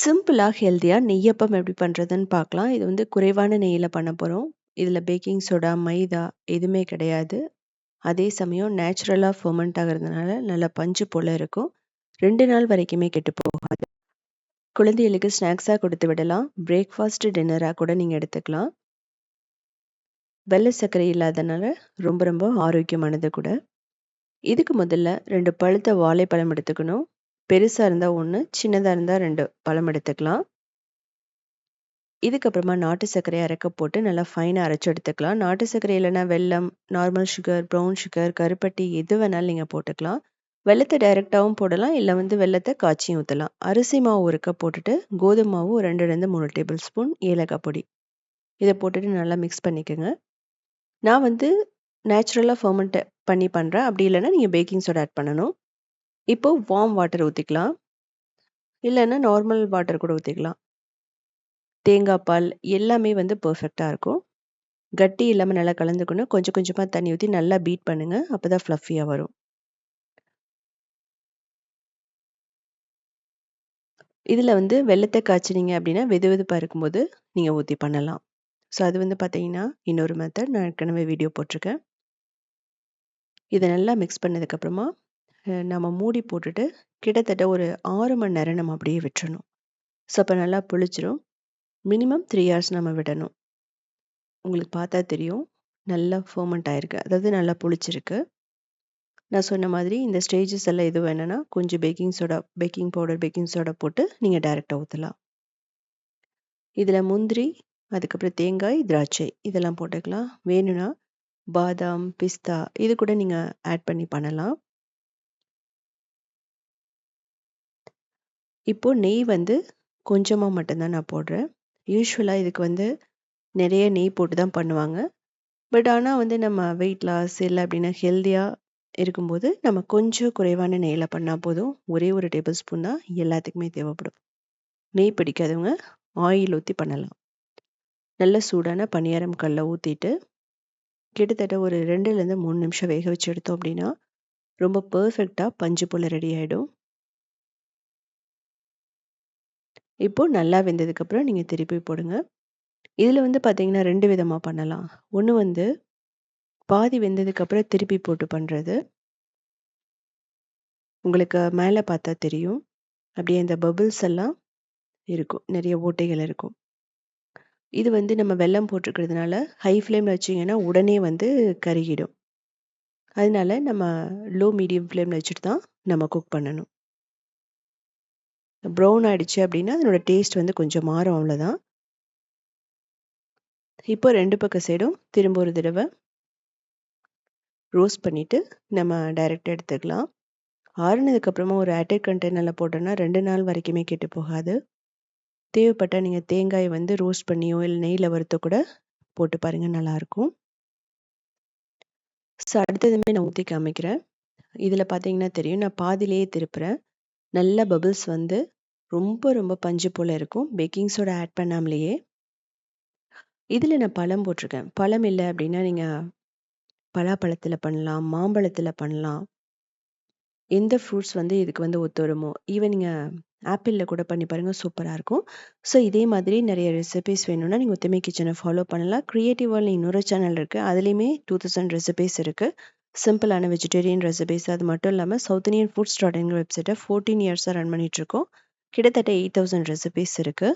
சிம்பிளாக ஹெல்த்தியாக நெய்யப்பம் எப்படி பண்ணுறதுன்னு பார்க்கலாம். இது வந்து குறைவான நெய்யில் பண்ண போகிறோம் இதில் பேக்கிங் சோடா, மைதா எதுவுமே கிடையாது. அதே சமயம் நேச்சுரலாக ஃபர்மெண்ட் ஆகிறதுனால நல்லா பஞ்சு போல இருக்கும். ரெண்டு நாள் வரைக்குமே கெட்டு போகாது. குழந்தைகளுக்கு ஸ்நாக்ஸாக கொடுத்து விடலாம். பிரேக்ஃபாஸ்ட், டின்னராக கூட நீங்கள் எடுத்துக்கலாம். வெள்ளை சர்க்கரை இல்லாதனால ரொம்ப ரொம்ப ஆரோக்கியமானது கூட. இதுக்கு முதல்ல ரெண்டு பழுத்த வாழைப்பழம் எடுத்துக்கணும். பெருசாக இருந்தால் ஒன்று சின்னதாக இருந்தால் ரெண்டு பழம் எடுத்துக்கலாம். இதுக்கப்புறமா நாட்டு சர்க்கரையை அரைக்க போட்டு நல்லா ஃபைனாக அரைச்சி எடுத்துக்கலாம். நாட்டு சர்க்கரை இல்லைன்னா வெல்லம், நார்மல் சுகர், ப்ரவுன் சுகர், கருப்பட்டி எது வேணாலும் நீங்கள் போட்டுக்கலாம். வெள்ளத்தை டைரெக்டாகவும் போடலாம். இல்லை வந்து வெள்ளத்தை காய்ச்சியும் ஊற்றலாம் அரிசி மாவு உருக்க போட்டுட்டு, கோதுமை மாவு 2லேருந்து 3 டேபிள் ஸ்பூன், ஏலக்காய் பொடி. இதை போட்டுட்டு நல்லா மிக்ஸ் பண்ணிக்கங்க. நான் வந்து நேச்சுரலாக ஃபர்மெண்ட் பண்ணி பண்ணுறேன் அப்படி இல்லைன்னா நீங்கள் பேக்கிங் சோடா ஆட் பண்ணணும். இப்போ வார்ம் வாட்டர் ஊத்திக்கலாம். இல்லன்னா நார்மல் வாட்டர் கூட ஊத்திக்கலாம். தேங்காய் பால் எல்லாமே வந்து பெர்ஃபெக்ட்டா இருக்கும். கட்டி இல்லாம நல்லா கலந்துக்கணும். கொஞ்சம் கொஞ்சமா தண்ணி ஊத்தி நல்லா பீட் பண்ணுங்க. அப்பதான் ஃப்ளஃபியாக வரும். இதுல வந்து வெள்ளத்தை காய்ச்சினீங்க அப்படின்னா, வெது வெதுப்பாக இருக்கும்போது நீங்க ஊத்தி பண்ணலாம். ஸோ அது வந்து பார்த்தீங்கன்னா, இன்னொரு மெத்தட். நான் ஏற்கனவே வீடியோ போட்டிருக்கேன். இத நல்லா மிக்ஸ் பண்ணதுக்கப்புறமா, நம்ம மூடி போட்டுட்டு கிட்டத்தட்ட ஒரு ஆறு மணி நேரம் நம்ம அப்படியே விட்டுறணும். ஸோ அப்போ நல்லா புளிச்சிரும். மினிமம் த்ரீ ஹார்ஸ் நம்ம விடணும். உங்களுக்கு பார்த்தா தெரியும். நல்லா ஃபர்மெண்ட் ஆயிருக்கு. அதாவது நல்லா புளிச்சிருக்கு. நான் சொன்ன மாதிரி இந்த ஸ்டேஜஸ் எல்லாம் எது வேணும்னா, கொஞ்சம் baking soda, baking powder, baking soda போட்டு நீங்கள் டைரெக்டாக ஊற்றலாம் இதில் முந்திரி, அதுக்கப்புறம் தேங்காய், திராட்சை இதெல்லாம் போட்டுக்கலாம். வேணும்னா பாதாம், பிஸ்தா இது கூட நீங்கள் ஆட் பண்ணி பண்ணலாம். இப்போது நெய் வந்து கொஞ்சமாக மட்டும்தான் நான் போடுறேன். யூஸ்வலாக இதுக்கு வந்து நிறைய நெய் போட்டு தான் பண்ணுவாங்க. பட் ஆனால் வந்து நம்ம வெயிட் லாஸ் இல்லை அப்படின்னா ஹெல்த்தியாக இருக்கும்போது, நம்ம கொஞ்சம் குறைவான நெய்யில் பண்ணால் போதும். ஒரே ஒரு டேபிள் ஸ்பூன் தான் எல்லாத்துக்குமே தேவைப்படும். நெய் பிடிக்காதவங்க ஆயில் ஊற்றி பண்ணலாம். நல்ல சூடான பணியாரம் கல்லை ஊற்றிட்டு கிட்டத்தட்ட ஒரு 2லேருந்து 3 நிமிஷம் வேக வச்சு எடுத்தோம் அப்படின்னா, ரொம்ப பர்ஃபெக்டாக பஞ்சு போல் ரெடி ஆகிடும் இப்போது நல்லா வெந்ததுக்கப்புறம் நீங்கள் திருப்பி போடுங்க. இதில் வந்து பார்த்தீங்கன்னா ரெண்டு விதமாக பண்ணலாம். ஒன்று வந்து பாதி வெந்ததுக்கப்புறம் திருப்பி போட்டு பண்ணுறது உங்களுக்கு மேலே பார்த்தா தெரியும். அப்படியே இந்த பபுள்ஸ் எல்லாம் இருக்கும். நிறைய ஓட்டைகள் இருக்கும். இது வந்து நம்ம வெல்லம் போட்டிருக்கிறதுனால, ஹை ஃப்ளேமில் வச்சீங்கன்னா உடனே வந்து கருகிடும். அதனால நம்ம லோ மீடியம் ஃப்ளேமில் வச்சுட்டு தான் நம்ம குக் பண்ணணும். ப்ரௌன் ஆகிடுச்சு அப்படின்னா, அதனோட டேஸ்ட் வந்து கொஞ்சம் மாறும் அவ்வளோதான். இப்போ ரெண்டு பக்க சைடும் திரும்ப ஒரு தடவை ரோஸ்ட் பண்ணிவிட்டு நம்ம டைரெக்டாக எடுத்துக்கலாம். ஆறுனதுக்கப்புறமா ஒரு ஏர்டைட் கண்டெய்னரில் போட்டோன்னா ரெண்டு நாள் வரைக்குமே கெட்டு போகாது. தேவைப்பட்டால் நீங்கள் தேங்காயை வந்து ரோஸ்ட் பண்ணியோ, இல்லை நெய்யில் வறுத்தோ கூட போட்டு பாருங்கள் நல்லாயிருக்கும் ஸோ அடுத்ததுமே நான் ஊற்றி காமிக்கிறேன். இதில் பார்த்தீங்கன்னா தெரியும். நான் பாதியிலேயே திருப்புறேன். நல்ல பபிள்ஸ் வந்து ரொம்ப ரொம்ப பஞ்சு போல இருக்கும். பேக்கிங் சோடா ஆட் பண்ணாமலேயே. இதுல நான் பழம் போட்டிருக்கேன். பழம் இல்ல அப்படின்னா, நீங்க பலாப்பழத்தில் பண்ணலாம், மாம்பழத்தில் பண்ணலாம். எந்த ஃப்ரூட்ஸ் வந்து இதுக்கு வந்து ஒத்து வருமோ, ஈவன் நீங்க ஆப்பிள்ல கூட பண்ணி பாருங்க சூப்பரா இருக்கும். ஸோ இதே மாதிரி நிறைய ரெசிபீஸ் வேணும்னா, நீங்க ஒத்துமை கிச்சனை ஃபாலோ பண்ணலாம். கிரியேட்டிவ் வேர்ல்ட்னு இன்னொரு சேனல் இருக்கு. அதுலயுமே 2000 ரெசிபீஸ் இருக்கு. சிம்பிளான வெஜிடேரியன் ரெசிபிஸ் அது மட்டும் இல்லாம south Indian foods dot in வெப்சைட்ட 14 இயர்ஸா ரன் பண்ணிகிட்ருக்கோம் கிட்டத்தட்ட 8000 ரெசிபீஸ் இருக்கு.